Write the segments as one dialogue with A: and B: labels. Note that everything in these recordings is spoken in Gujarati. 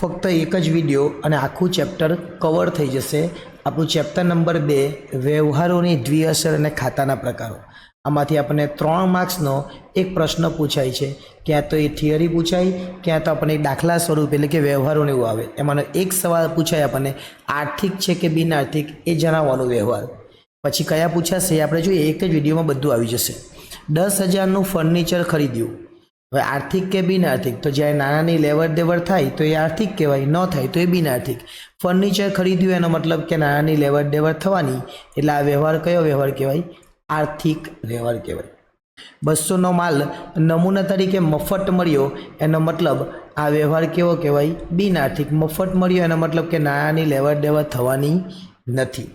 A: ફક્ત એક જ વીડિયો અને આખું ચેપ્ટર કવર થઈ જશે. આપણું ચેપ્ટર નંબર બે, વ્યવહારોની દ્વિઅસર અને ખાતાના પ્રકારો. આમાંથી આપણને ત્રણ માર્ક્સનો એક પ્રશ્ન પૂછાય છે. ક્યાં તો એ થિયરી પૂછાય, ક્યાં તો આપણને દાખલા સ્વરૂપ એટલે કે વ્યવહારોને એવું આવે. એમાંનો એક સવાલ પૂછાય આપણને, આર્થિક છે કે બિન આર્થિક એ જણાવવાનો વ્યવહાર. પછી કયા પૂછાશે એ આપણે જોઈએ, એક જ વિડીયોમાં બધું આવી જશે. દસ હજારનું ફર્નિચર ખરીદ્યું. હવે આર્થિક કે બિન આર્થિક? તો જ્યારે નાણાંની લેવડ દેવડ થાય, તો એ આર્થિક કહેવાય, ન થાય, તો એ બિન આર્થિક. ફર્નિચર ખરીદ્યું એનો મતલબ કે નાણાંની લેવડ દેવડ થવાની, એટલે આ વ્યવહાર કયો વ્યવહાર કહેવાય? આર્થિક વ્યવહાર કહેવાય. બસોનો માલ નમૂના તરીકે મફત મળ્યો, એનો મતલબ આ વ્યવહાર કેવો કહેવાય? બિન આર્થિક. મફત મળ્યો એનો મતલબ કે નાણાંની લેવડ દેવડ થવાની નથી.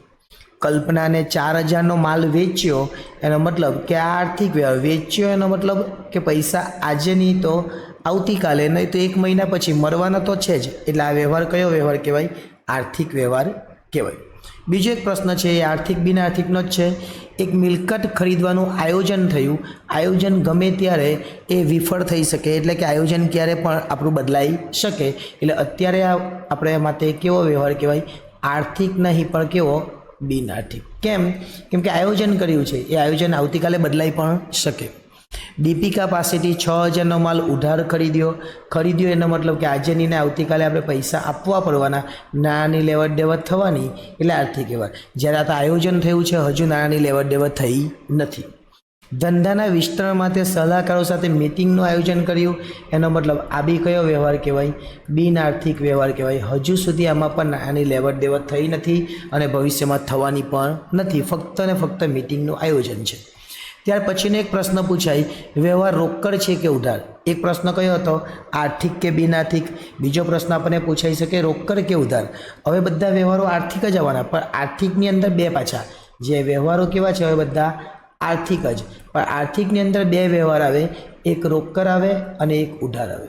A: કલ્પનાને ચાર હજારનો માલ વેચ્યો, એનો મતલબ કે આ આર્થિક વ્યવહાર વેચ્યો એનો મતલબ કે પૈસા આજે નહીં તો આવતીકાલે, નહીં તો એક મહિના પછી મરવાનો તો છે જ. એટલે આ વ્યવહાર કયો વ્યવહાર કહેવાય? આર્થિક વ્યવહાર કહેવાય. બીજો એક પ્રશ્ન છે, એ આર્થિક બિન આર્થિકનો જ છે. એક મિલકત ખરીદવાનું આયોજન થયું. આયોજન ગમે ત્યારે એ વિફળ થઈ શકે, એટલે કે આયોજન ક્યારે પણ આપણું બદલાઈ શકે. એટલે અત્યારે આપણે માટે કેવો વ્યવહાર કહેવાય? આર્થિક નહીં, પણ કેવો બિન આર્થિક કેમ? કેમ કે આયોજન કર્યું છે. એ આયોજન આવતીકાલે બદલાઈ પણ શકે. દીપિકા પાસેથી છ હજારનો માલ ઉધાર ખરીદ્યો. ખરીદ્યો એનો મતલબ કે આજે નહીં આવતીકાલે આપણે પૈસા આપવા પડવાના. નાણાંની લેવડ દેવડ થવાની. એટલે આર્થિક એવા જ્યારે આ આયોજન થયું છે, હજુ નાણાંની લેવડ દેવડ થઈ નથી. ધંધાના વિસ્તરણ માટે સલાહકારો સાથે મિટિંગનું આયોજન કર્યું. એનો મતલબ આ બી કયો વ્યવહાર કહેવાય? બિન આર્થિક વ્યવહાર કહેવાય. હજુ સુધી આમાં પણ નાની લેવડ દેવડ થઈ નથી અને ભવિષ્યમાં થવાની પણ નથી. ફક્ત ને ફક્ત મિટિંગનું આયોજન છે. ત્યાર પછીનો એક પ્રશ્ન પૂછાય. વ્યવહાર રોકડ છે કે ઉધાર? એક પ્રશ્ન કયો હતો? આર્થિક કે બિન આર્થિક? બીજો પ્રશ્ન આપણને પૂછાઈ શકે, રોકડ કે ઉધાર? હવે બધા વ્યવહારો આર્થિક જ આવવાના, પણ આર્થિકની અંદર બે પાછા. જે વ્યવહારો કેવા છે? હવે બધા આર્થિક જ. પણ આર્થિકની અંદર બે વ્યવહાર આવે. એક રોકડ આવે અને એક ઉધાર આવે.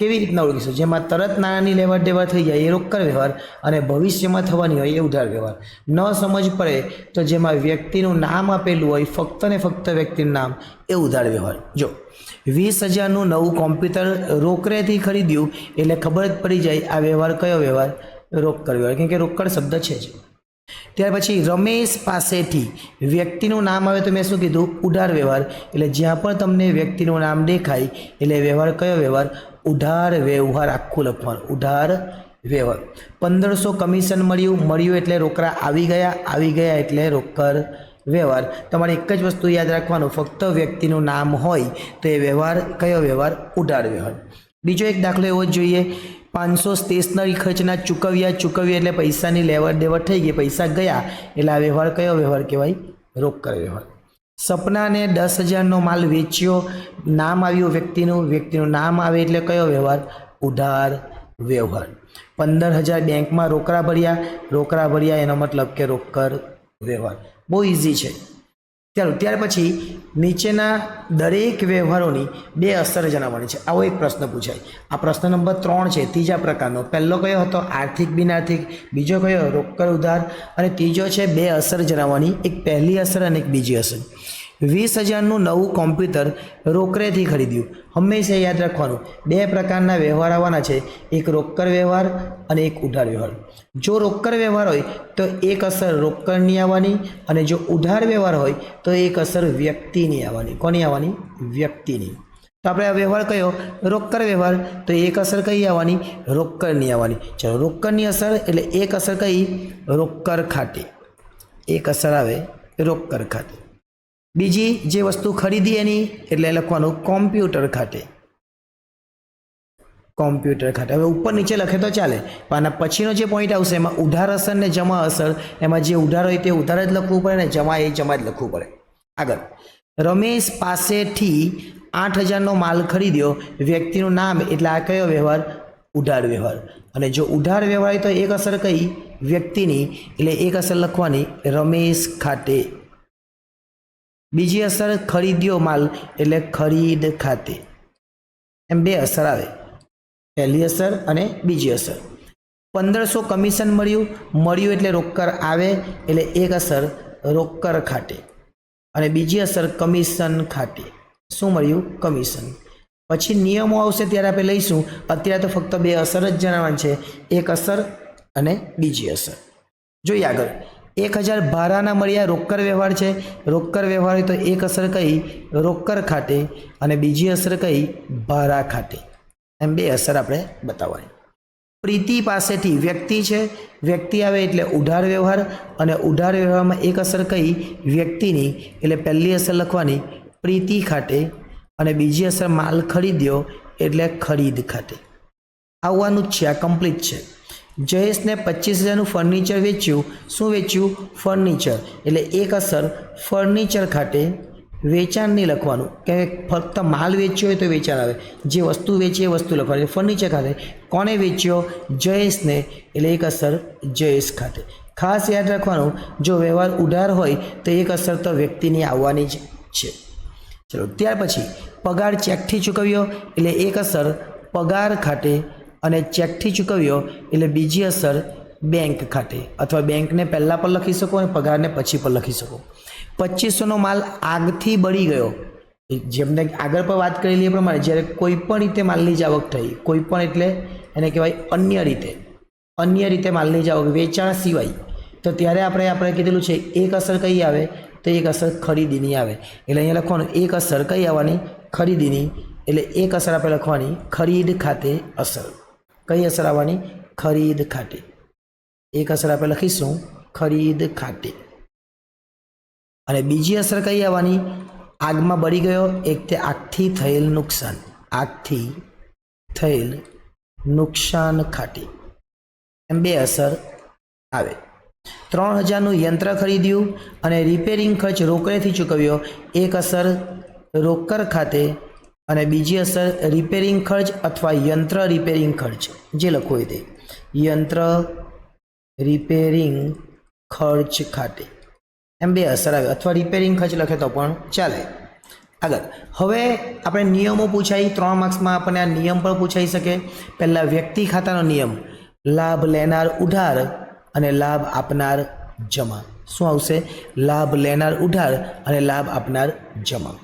A: કેવી રીતના ઓળખીશું? જેમાં તરત નાણાંની લેવડ દેવડ થઈ જાય એ રોકડ વ્યવહાર અને ભવિષ્યમાં થવાની હોય એ ઉધાર વ્યવહાર. ન સમજ પડે તો જેમાં વ્યક્તિનું નામ આપેલું હોય, ફક્ત ને ફક્ત વ્યક્તિનું નામ, એ ઉધાર વ્યવહાર. જો, વીસ હજારનું નવું કોમ્પ્યુટર રોકડેથી ખરીદ્યું એટલે ખબર જ પડી જાય આ વ્યવહાર કયો વ્યવહાર? રોકડ વ્યવહાર. કેમ કે રોકડ શબ્દ છે જ. ત્યાર પછી રમેશ પાસેથી વ્યક્તિનું નામ આવે તો મેં શું કીધું? ઉધાર વ્યવહાર. એટલે જ્યાં પણ તમને વ્યક્તિનું નામ દેખાય, એટલે વ્યવહાર કયો વ્યવહાર? ઉધાર વ્યવહાર, આખું લખવાનું. ઉધાર વ્યવહાર. પંદરસો કમિશન મળ્યું. મળ્યું એટલે રોકડા આવી ગયા. આવી ગયા એટલે રોકડ વ્યવહાર. તમારે એક જ વસ્તુ યાદ રાખવાનું. ફક્ત વ્યક્તિનું નામ હોય તો એ વ્યવહાર, કયો વ્યવહાર? ઉધાર વ્યવહાર. બીજો એક દાખલો એવો જ જોઈએ. પાંચસો સ્ટેશનરી ખર્ચના ચૂકવ્યા ચૂકવ્યા એટલે પૈસાની લેવડ દેવડ થઈ ગઈ, પૈસા ગયા. એટલે આ વ્યવહાર કયો વ્યવહાર કહેવાય? રોકડ વ્યવહાર. સપનાને દસ હજારનો માલ વેચ્યો, નામ આવ્યું વ્યક્તિનું વ્યક્તિનું નામ આવે એટલે કયો વ્યવહાર? ઉધાર વ્યવહાર. પંદર હજાર બેંકમાં રોકડા ભર્યા રોકડા ભર્યા એનો મતલબ કે રોકડ વ્યવહાર. બહુ ઇઝી છે. ચાલો ત્યાર પછી નીચેના દરેક વ્યવહારોની બે અસર જણાવવાની છે. આવો એક પ્રશ્ન પૂછાય. આ પ્રશ્ન નંબર ત્રણ છે, ત્રીજા પ્રકારનો. પહેલો કયો હતો? આર્થિક, બિનઆર્થિક? બીજો કયો? રોકડ, ઉધાર? અને ત્રીજો છે, બે અસર જણાવવાની એક પહેલી અસર અને એક બીજી અસર. વીસ હજારનું નવું કોમ્પ્યુટર રોકડેથી ખરીદ્યું. હંમેશા યાદ રાખવાનું, બે પ્રકારના વ્યવહાર આવવાના છે. એક રોકડ વ્યવહાર અને એક ઉધાર વ્યવહાર. જો રોકડ વ્યવહાર હોય, તો એક અસર રોકડની આવવાની અને જો ઉધાર વ્યવહાર હોય, તો એક અસર વ્યક્તિની આવવાની. કોની આવવાની? વ્યક્તિની. તો આપણે આ વ્યવહાર કયો? રોકડ વ્યવહાર. તો એક અસર કઈ આવવાની? રોકડની આવવાની. ચલો, રોકડની અસર એટલે એક અસર કઈ? રોકડ ખાતે. એક અસર આવે રોકડ ખાતે. બીજી જે વસ્તુ ખરીદી એની એટલે લખવાનું કોમ્પ્યુટર ખાતે. કોમ્પ્યુટર ખાતે. હવે ઉપર નીચે લખે તો ચાલે. પણ આના પછીનો જે પોઈન્ટ આવશે, એમાં ઉધાર અસર ને જમા અસર, એમાં જે ઉધાર હોય તે ઉધાર જ લખવું પડે ને જમા એ જમા જ લખવું પડે. આગળ. રમેશ પાસેથી આઠ હજારનો માલ ખરીદ્યો. વ્યક્તિનું નામ એટલે આ કયો વ્યવહાર? ઉધાર વ્યવહાર. અને જો ઉધાર વ્યવહાર હોય તો એક અસર કઈ? વ્યક્તિની. એટલે એક અસર લખવાની રમેશ ખાતે. બીજી અસર ખરીદ્યો માલ એટલે ખરીદ ખાતે. એમ બે અસર આવે. પહેલી અસર અને બીજી અસર. પંદરસો કમિશન મળ્યું. મળ્યું એટલે રોકડ આવે એટલે એક અસર રોકડ ખાતે. અને બીજી અસર કમિશન ખાતે. શું મળ્યું? કમિશન. પછી નિયમો આવશે ત્યારે આપણે લઈશું. અત્યારે તો ફક્ત બે અસર જ જણાવવાની છે. એક અસર અને બીજી અસર. જોઈએ આગળ. એક હજાર બારાના મળ્યા રોકડ વ્યવહાર છે. રોકડ વ્યવહાર તો એક અસર કઈ રોકડ ખાતે અને બીજી અસર કઈ ભારા ખાતે. એમ બે અસર આપણે બતાવવાની. પ્રીતિ પાસેથી વ્યક્તિ છે. વ્યક્તિ આવે એટલે ઉધાર વ્યવહાર અને ઉધાર વ્યવહારમાં એક અસર કઈ વ્યક્તિની એટલે પહેલી અસર લખવાની પ્રીતિ ખાતે અને બીજી અસર માલ ખરીદ્યો એટલે ખરીદ ખાતે. આવવાનું જ છે, આ કમ્પ્લીટ છે. જયેશને પચીસ હજારનું ફર્નિચર વેચ્યું. શું વેચ્યું? ફર્નિચર એટલે એક અસર ફર્નિચર ખાતે વેચાણ નહીં લખવાનું. કે ફક્ત માલ વેચ્યો હોય તો વેચાણ આવે. જે વસ્તુ વેચી એ વસ્તુ લખવાની. ફર્નિચર ખાતે કોને વેચ્યો? જયેશને. એટલે એક અસર જયેશ ખાતે. ખાસ યાદ રાખવાનું, જો વ્યવહાર ઉધાર હોય તો એક અસર તો વ્યક્તિની આવવાની જ છે. ચલો, ત્યાર પછી પગાર ચેકથી ચૂકવ્યો. એટલે એક અસર પગાર ખાતે અને ચેકથી ચૂકવ્યો એટલે બીજી અસર બેંક ખાતે. અથવા બેંકને પહેલાં પણ લખી શકો અને પગારને પછી પણ લખી શકો. પચીસોનો માલ આગથી બળી ગયો. જેમને આગળ પણ વાત કરેલી એ પ્રમાણે જ્યારે કોઈ પણ રીતે માલની જ આવક થઈ, કોઈ પણ એટલે એને કહેવાય અન્ય રીતે અન્ય રીતે માલની જ આવક વેચાણ સિવાય, તો ત્યારે આપણે આપણે કીધેલું છે એક અસર કઈ આવે? તો એક અસર ખરીદીની આવે. એટલે અહીંયા લખવાનું એક અસર કઈ આવવાની? ખરીદીની. એટલે એક અસર આપણે લખવાની ખરીદ ખાતે અસર. કઈ અસર આવવાની? ખરીદ ખાતે. એક અસર આપણે લખીશું, ખરીદ ખાતે. અને બીજી અસર કઈ આવવાની? આગમાં બળી ગયો, એક તે આગથી થયેલ નુકસાન. આગથી થયેલ નુકસાન ખાતે. એમ બે અસર આવે. ત્રણ હજારનું યંત્ર ખરીદ્યું અને રિપેરિંગ ખર્ચ રોકડેથી ચૂકવ્યો. એક અસર રોકડ ખાતે અને બીજી અસર રિપેરિંગ ખર્ચ અથવા યંત્ર રિપેરિંગ ખર્ચ જે હોય તે. યંત્ર રિપેરિંગ ખર્ચ ખાતે. એમ બે અસર આવે. અથવા રિપેરિંગ ખર્ચ લખે તો પણ ચાલે. આગળ. હવે આપણે નિયમો પૂછાય. ત્રણ માર્ક્સમાં આપણને આ નિયમ પણ પૂછાઈ શકે. પહેલાં વ્યક્તિ ખાતાનો નિયમ. લાભ લેનાર ઉધાર અને લાભ આપનાર જમા. શું આવશે? લાભ લેનાર ઉધાર અને લાભ આપનાર જમા.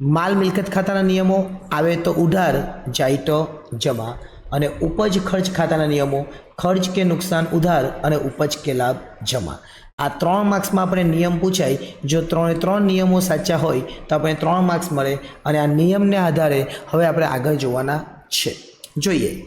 A: માલ મિલકત ખાતાના નિયમો આવે તો ઉધાર જાય તો જમા અને ઉપજ ખર્ચ ખાતાના નિયમો, ખર્ચ કે નુકસાન ઉધાર અને ઉપજ કે લાભ જમા. આ ત્રણ માર્ક્સમાં આપણે નિયમ પૂછાય. જો ત્રણે ત્રણ નિયમો સાચા હોય, તો આપણે ત્રણ માર્ક્સ મળે અને આ નિયમને આધારે હવે આપણે આગળ જોવાના છે. જોઈએ.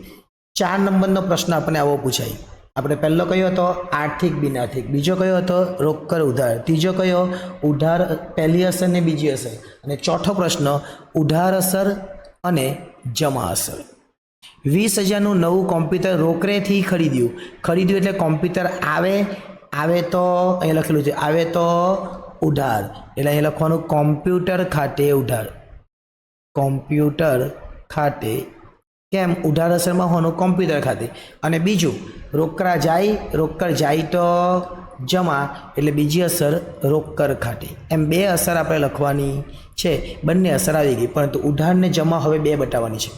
A: ચાર નંબરનો પ્રશ્ન આપણને આવો પૂછાય. આપણે પહેલો કયો હતો? આર્થિક બિનઆર્થિક બીજો કયો હતો? રોકડ ઉધાર. ત્રીજો કયો? ઉધાર પહેલી અસર ને બીજી અસર? અને ચોથો પ્રશ્ન, ઉધાર અસર અને જમા અસર. વીસ હજારનું નવું કોમ્પ્યુટર રોકરેથી ખરીદ્યું. ખરીદ્યું એટલે કોમ્પ્યુટર આવે? આવે તો અહીં લખેલું છે, આવે તો ઉધાર. એટલે અહીં લખવાનું કોમ્પ્યુટર ખાતે ઉધાર. કોમ્પ્યુટર ખાતે કેમ? ઉધાર અસરમાં હોવાનું કોમ્પ્યુટર ખાતે. અને બીજું રોકડા જાય રોકડ જાય તો જમા, એટલે બીજી અસર રોકડ ખાતે. એમ બે અસર આપણે લખવાની છે. બંને અસર આવી ગઈ, પરંતુ ઉધારને જમા હવે બે બતાવવાની છે.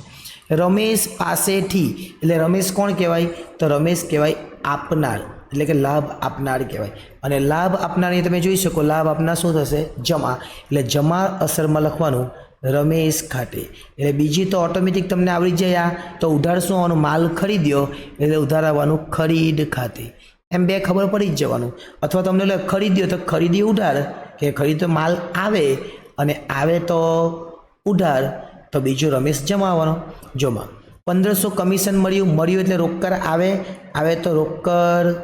A: રમેશ પાસેથી, એટલે રમેશ કોણ કહેવાય? તો રમેશ કહેવાય આપનાર, એટલે કે લાભ આપનાર કહેવાય. અને લાભ આપનારની તમે જોઈ શકો, લાભ આપનાર શું થશે? જમા. એટલે જમા અસરમાં લખવાનું રમેશ ખાતે. એટલે બીજી તો ઓટોમેટિક તમને આવડી જાય આ. તો ઉધાર શું આવવાનું માલ ખરીદ્યો, એટલે ઉધાર આવવાનું ખરીદ ખાતે. એમ બે ખબર પડી જ જવાનું. અથવા તમને એટલે ખરીદ્યો તો ખરીદી ઉધાર, કે ખરીદો માલ આવે, અને આવે તો ઉધાર, તો બીજું રમેશ જમાવાનો, જોમાં. પંદરસો કમિશન મળ્યું મળ્યું એટલે રોકડ આવે આવે તો રોકડ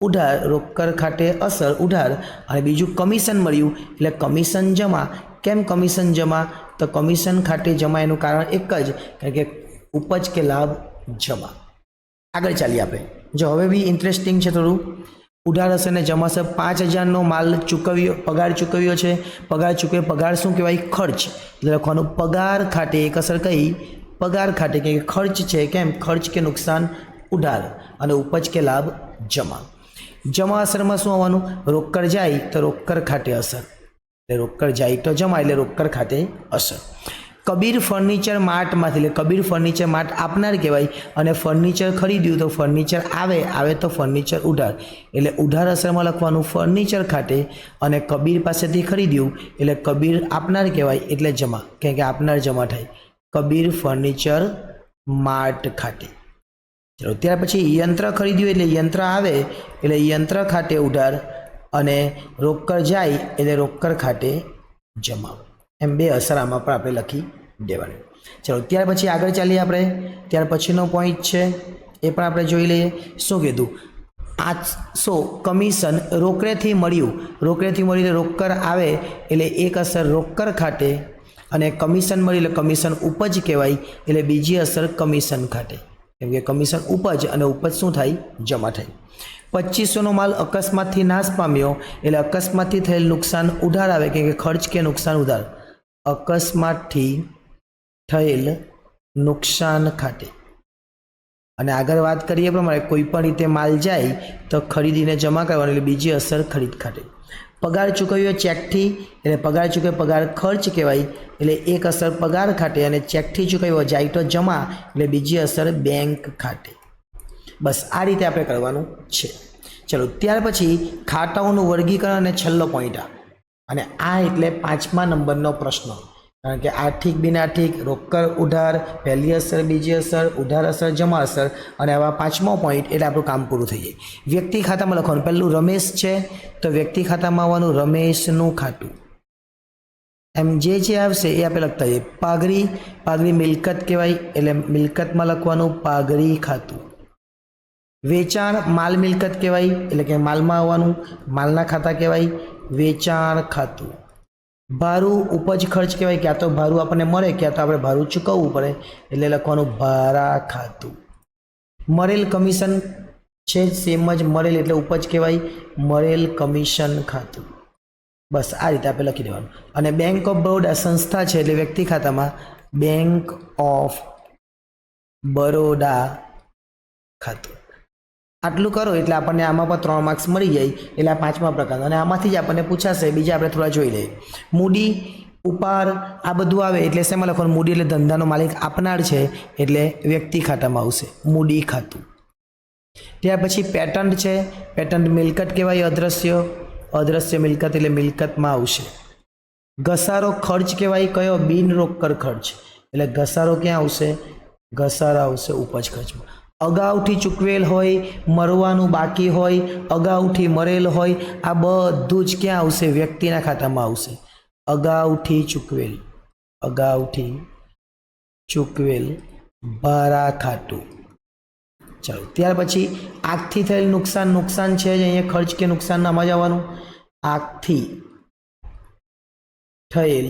A: ઉધાર રોકડ ખાતે અસર, ઉધાર. અને બીજું કમિશન મળ્યું, એટલે કમિશન જમા. કેમ કમિશન જમા? તો કમિશન ખાતે જમા એનું કારણ એક જ, કારણ કે ઉપજ કે લાભ જમા. આગળ ચાલીએ આપણે. જો હવે બી ઇન્ટરેસ્ટિંગ છે થોડું. ઉધાર હશે ને જમાશે પાંચ હજારનો માલ ચૂકવ્યો, પગાર ચૂકવ્યો છે. પગાર ચૂકવ્યો પગાર શું કહેવાય? ખર્ચ. એટલે લખવાનું પગાર ખાતે એક અસર કઈ? પગાર ખાતે કે ખર્ચ છે કેમ? ખર્ચ કે નુકસાન? ઉધાર. અને ઉપજ કે લાભ જમા. જમા અસરમાં શું આવવાનું? રોકડ જાય તો રોકડ ખાતે અસર. એટલે રોકડ જાય તો જમા, એટલે રોકડ ખાતે અસર. કબીર ફર્નિચર માર્ટમાંથી, એટલે કબીર ફર્નિચર માર્ટ આપનાર કહેવાય, અને ફર્નિચર ખરીદ્યું તો ફર્નિચર આવે આવે તો ફર્નિચર ઉધાર. એટલે ઉધાર અસરમાં લખવાનું ફર્નિચર ખાતે અને કબીર પાસેથી ખરીદ્યું, એટલે કબીર આપનાર કહેવાય, એટલે જમા. કેમ કે આપનાર જમા થાય. કબીર ફર્નિચર માર્ટ ખાતે. ચલો, ત્યાર પછી યંત્ર ખરીદ્યું, એટલે યંત્ર આવે, એટલે યંત્ર ખાતે ઉધાર. અને રોકડ જાય એટલે રોકડ ખાતે જમા એમ બે અસર આમાં પણ આપણે લખી દેવાની. ચલો, ત્યાર પછી આગળ ચાલીએ આપણે. ત્યાર પછીનો પોઈન્ટ છે, એ પણ આપણે જોઈ લઈએ. શું કીધું? આઠસો કમિશન રોકડેથી મળ્યું. રોકડેથી મળ્યું એટલે રોકડ આવે એટલે એક અસર રોકડ ખાતે અને કમિશન મળી એટલે કમિશન ઉપજ કહેવાય એટલે બીજી અસર કમિશન ખાતે. કેમ કે કમિશન ઉપજ અને ઉપજ શું થાય? જમા થાય. પચીસોનો માલ અકસ્માતથી નાશ પામ્યો એટલે અકસ્માતથી થયેલ નુકસાન ઉધાર આવે કે ખર્ચ કે નુકસાન ઉધાર. અકસ્માતથી થયેલ નુકસાન ખાતે. અને આગળ વાત કરીએ પ્રમાણે કોઈ પણ રીતે માલ જાય તો ખરીદીને જમા કરવાની એટલે બીજી અસર ખરીદ ખાતે. પગાર ચૂકવ્યો ચેકથી એટલે પગાર ચૂકવ્યો પગાર ખર્ચ કહેવાય એટલે એક અસર પગાર ખાતે અને ચેકથી ચૂકવ્યો જાય તો જમા એટલે બીજી અસર બેંક ખાતે. બસ આ રીતે આપણે કરવાનું છે. ચલો, ત્યાર પછી ખાતાઓનું વર્ગીકરણ અને છેલ્લો પોઈન્ટ આ. અને આ એટલે પાંચમા નંબરનો પ્રશ્ન. કારણ કે આર્થિક બિનઆર્થિક રોકડ ઉધાર, પહેલી અસર, બીજી અસર, ઉધાર અસર, જમા અસર અને આવા પાંચમો પોઈન્ટ એટલે આપણું કામ પૂરું થઈ જાય. વ્યક્તિ ખાતામાં લખવાનું. પહેલું રમેશ છે, તો વ્યક્તિ ખાતામાં આવવાનું રમેશનું ખાતું. એમ જે જે આવશે એ આપણે લખતા જઈએ. પાઘડી પાઘડી મિલકત કહેવાય, એટલે મિલકતમાં લખવાનું પાઘડી ખાતું. વેચાણ માલ મિલકત કહેવાય, એટલે કે માલમાં આવવાનું, માલના ખાતા કહેવાય, વેચાણ ખાતું. ભારું ઉપજ ખર્ચ કહેવાય, ક્યાં તો ભાડું આપણને મળે, ક્યાં તો આપણે ભાડું ચૂકવવું પડે, એટલે લખવાનું ભાડા ખાતું. મળેલ કમિશન છે સેમ જ મળેલ એટલે ઉપજ કહેવાય, મળેલ કમિશન ખાતું. બસ આ રીતે આપણે લખી દેવાનું. અને બેંક ઓફ બરોડા સંસ્થા છે, એટલે વ્યક્તિ ખાતામાં બેંક ઓફ બરોડા ખાતું. આટલું કરો એટલે આપણને આમાં પણ ત્રણ માર્ક્સ મળી જાય એટલે આ પાંચમા પ્રકાર. અને આમાંથી જ આપણને પૂછાશે, બીજા આપણે થોડા જોઈ લઈએ. મૂડી, ઉપાર, આ બધું આવે એટલે શેમાં લખવાનું? મૂડી એટલે ધંધાનો માલિક આપનાર છે એટલે વ્યક્તિ ખાતામાં આવશે. મૂડી ખાતું. ત્યાર પછી પેટન્ટ છે. પેટન્ટ મિલકત કહેવાય અદ્રશ્ય. અદ્રશ્ય મિલકત એટલે મિલકતમાં આવશે. ઘસારો ખર્ચ કહેવાય કયો? બિન રોકડ ખર્ચ. એટલે ઘસારો ક્યાં આવશે? ઘસારો આવશે ઉપજ ખર્ચમાં. અગાઉથી ચૂકવેલ હોય, મરવાનું બાકી હોય, અગાઉથી મરેલ હોય, આ બધું જ ક્યાં આવશે? વ્યક્તિના ખાતામાં આવશે. અગાઉથી ચૂકવેલ અગાઉથી ચૂકવેલ ભારા ખાતું. ચાલો, ત્યાર પછી આગથી થયેલ નુકસાન નુકસાન છે જ, અહીંયા ખર્ચ કે નુકસાનનામાં આવવાનું આગથી થયેલ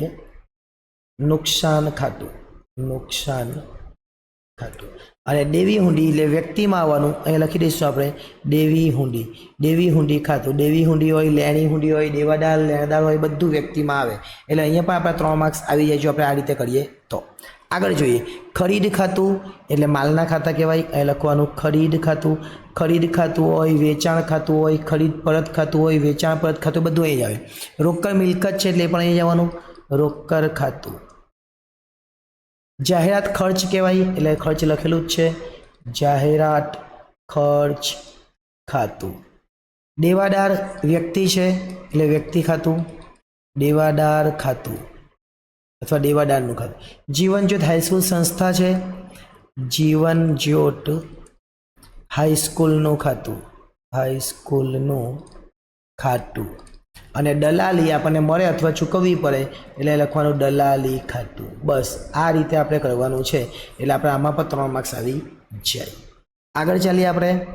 A: નુકસાન ખાતું, નુકસાન અને દેવી હુંડી એટલે વ્યક્તિમાં આવવાનું, અહીંયા લખી દઈશું આપણે, દેવી હુંડી. દેવી હુંડી ખાતું. દેવી હુંડી હોય, લેણી હુંડી હોય, દેવાદાર, લેણદાર હોય, બધું વ્યક્તિમાં આવે. એટલે અહીંયા પણ આપણા ત્રણ માર્ક્સ આવી જાય જો આપણે આ રીતે કરીએ તો. આગળ જોઈએ. ખરીદ ખાતું, એટલે માલના ખાતા કહેવાય. અહીં લખવાનું, ખરીદ ખાતું. ખરીદ ખાતું હોય, વેચાણ ખાતું હોય, ખરીદ પરત ખાતું હોય, વેચાણ પરત ખાતું બધું અહીં જ આવે. રોકડ મિલકત છે એટલે પણ અહીં જવાનું રોકડ ખાતું. જાહેરાત ખર્ચ કહેવાય, એટલે ખર્ચ લખેલું જ છે. જાહેરાત ખર્ચ ખાતું. દેવાદાર વ્યક્તિ છે, એટલે વ્યક્તિ ખાતું. દેવાદાર ખાતું. અથવા દેવાદારનું ખાતું. જીવનજ્યોત હાઈસ્કૂલ સંસ્થા છે. જીવનજ્યોત હાઈસ્કૂલનું ખાતું. હાઈસ્કૂલનું ખાતું. અને દલાલી આપણને મળે અથવા ચૂકવવી પડે, એટલે લખવાનું દલાલી ખાતું. બસ, આ રીતે આપણે કરવાનું છે. એટલે આપણે આમાં પણ ત્રણ માર્ક્સ આવી જાય. આગળ ચાલીએ આપણે.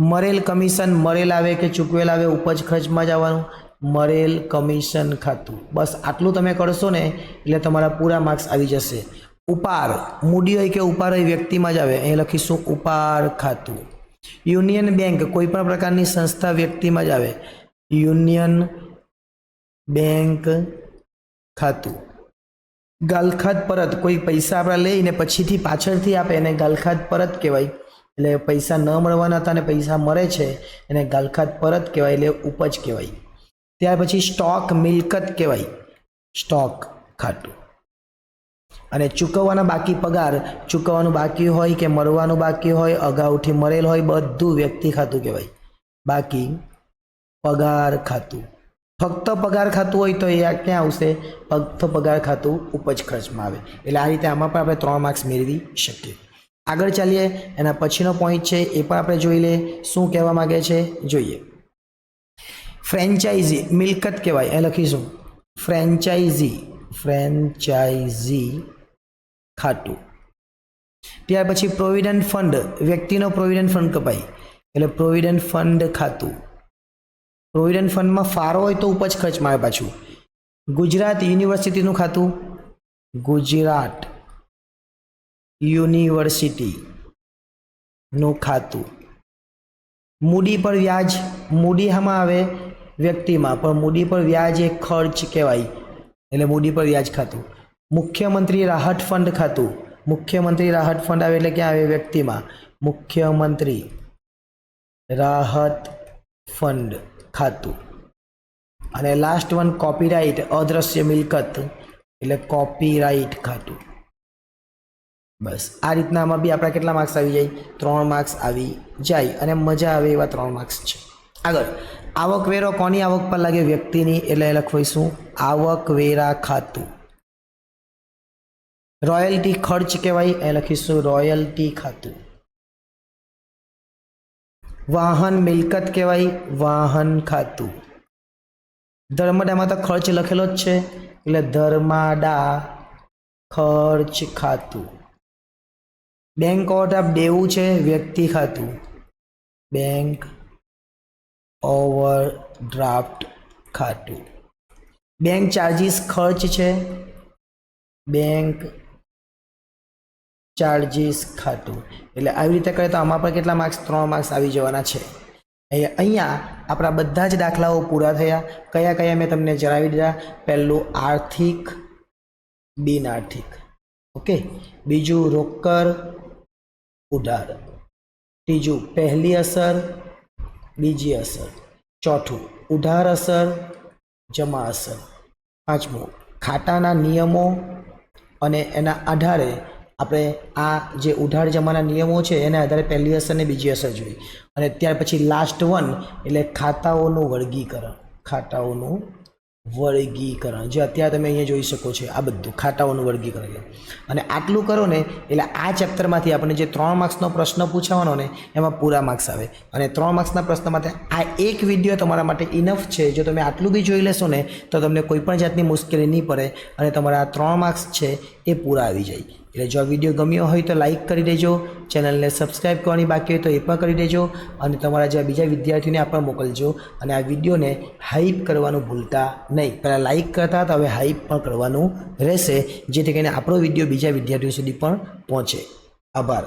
A: મરેલ કમિશન મરેલ આવે કે ચૂકવેલ આવે, ઉપજ ખર્ચમાં જ આવવાનું મરેલ કમિશન ખાતું. બસ, આટલું તમે કરશો ને, એટલે તમારા પૂરા માર્ક્સ આવી જશે. ઉપાર મૂડી હોય કે ઉપાર હોય, વ્યક્તિમાં જ આવે. અહીં લખીશું ઉપાર ખાતું. યુનિયન બેંક, કોઈ પણ પ્રકારની સંસ્થા વ્યક્તિમાં જ આવે. યુનિયન બેંક ખાતું. ગાલખાત પરત, કોઈ પૈસા આપણા લઈને પછીથી પાછળથી આપે, એને ગાલખાત પરત કહેવાય. એટલે પૈસા ન મળવાના હતા અને પૈસા મળે છે, એને ગાલખાત પરત કહેવાય એટલે ઉપજ કહેવાય. ત્યાર પછી સ્ટોક મિલકત કહેવાય, સ્ટોક ખાતું. અને ચૂકવવાના બાકી પગાર, ચૂકવવાનું બાકી હોય કે મળવાનું બાકી હોય અગાઉથી મળેલ હોય, બધું વ્યક્તિ ખાતું કહેવાય. બાકી પગાર ખાતું. ફક્ત પગાર ખાતું હોય તો એ ક્યાં આવશે? ફક્ત પગાર ખાતું ઉપજ ખર્ચમાં આવે. એટલે આ રીતે આમાં પણ આપણે ત્રણ માર્ક્સ મેળવી શકીએ. આગળ ચાલીએ. એના પછીનો પોઈન્ટ છે, એ પણ આપણે જોઈ લઈએ. શું કહેવા માગે છે? જોઈએ. ફ્રેન્ચાઇઝી મિલકત કહેવાય. એ લખીશું. ફ્રેન્ચાઇઝી ફ્રેન્ચાઇઝી ખાતું. ત્યાર પછી પ્રોવિડન્ટ ફંડ વ્યક્તિનો પ્રોવિડન્ટ ફંડ કપાય. એટલે પ્રોવિડન્ટ ફંડ ખાતું. પ્રોવિડન્ટ ફંડમાં ફાળો હોય તો ઉપજ ખર્ચમાં આવે પાછું. ગુજરાત યુનિવર્સિટીનું ખાતું? ગુજરાત યુનિવર્સિટીનું ખાતું. મૂડી પર વ્યાજ, મૂડી હામાં આવે વ્યક્તિમાં, પણ મૂડી પર વ્યાજ એ ખર્ચ કહેવાય. એટલે મૂડી પર વ્યાજ ખાતું. મુખ્યમંત્રી રાહત ફંડ ખાતું. મુખ્યમંત્રી રાહત ફંડ આવે એટલે ક્યાં આવે? વ્યક્તિમાં. મુખ્યમંત્રી રાહત ફંડ. ખાતું અને લાસ્ટ વન કોપીરાઇટ અદ્રશ્ય મિલકત, એટલે કોપીરાઇટ ખાતું બસ, આ રીતના આમાં બી આપણા કેટલા માર્ક્સ આવી જાય? ત્રણ માર્ક્સ આવી જાય, અને મજા આવે એવા ત્રણ માર્ક્સ છે. આગળ આવકવેરો કોની આવક પર લાગે? વ્યક્તિની, એટલે એ લખવીશું આવકવેરા ખાતું. રોયલ્ટી ખર્ચ કહેવાય, એ લખીશું, રોયલ્ટી ખાતું. વાહન મિલકત કહેવાય, વાહન ખાતું. ધર્મડામાં તો ખર્ચ લખેલો જ છે, એટલે ધર્માડા ખર્ચ ખાતું. બેંક ઓવરડ્રાફ્ટ દેવું છે, વ્યક્તિ ખાતું. બેંક ઓવરડ્રાફ્ટ ખાતું. બેંક ચાર્જીસ ખર્ચ છે બેંક ચાર્જીસ ખાતું એટલે આવી રીતે કરે તો આમાં પણ કેટલા માર્ક્સ ત્રણ માર્ક્સ આવી જવાના છે. અહીંયા અહીંયા આપણા બધા જ દાખલાઓ પૂરા થયા. કયા કયા મેં તમને જણાવી દીધા? પહેલું આર્થિક, બિન આર્થિક. ઓકે? બીજું રોકડ ઉધાર. ત્રીજું પહેલી અસર, બીજી અસર. ચોથું ઉધાર અસર, જમા અસર. પાંચમું ખાતાના નિયમો અને એના આધારે આપણે આ જે ઉધાર જમાના નિયમો છે, એના આધારે પહેલી અસર ને બીજી અસર જોઈ. અને ત્યાર પછી લાસ્ટ વન એટલે ખાતાઓનું વર્ગીકરણ. ખાતાઓનું વર્ગીકરણ. જે અત્યારે તમે અહીંયા જોઈ શકો છો, આ બધું ખાતાઓનું વર્ગીકરણ. અને આટલું કરો ને, એટલે આ ચેપ્ટરમાંથી આપણે જે ત્રણ માર્ક્સનો પ્રશ્ન પૂછાવાનો ને, એમાં પૂરા માર્ક્સ આવે. અને ત્રણ માર્ક્સના પ્રશ્ન માટે આ એક વીડિયો તમારા માટે ઇનફ છે. જો તમે આટલું બી જોઈ લેશો ને, તો તમને કોઈ પણ જાતની મુશ્કેલી નહીં પડે અને તમારા ત્રણ માર્ક્સ છે, એ પૂરા આવી જાય. એટલે જો આ વીડિયો ગમ્યો હોય તો લાઇક કરી દેજો, ચેનલને સબસ્ક્રાઈબ કરવાની બાકી હોય તો એ પણ કરી દેજો અને તમારા જેવા બીજા વિદ્યાર્થીઓને આ પણ મોકલજો અને આ વિડીયોને હાઈપ કરવાનું ભૂલતા નહીં. પહેલાં લાઇક કરતા તો હવે હાઈપ પણ કરવાનું રહેશે, જેથી કરીને આપણો વીડિયો બીજા વિદ્યાર્થીઓ સુધી પણ પહોંચે. આભાર.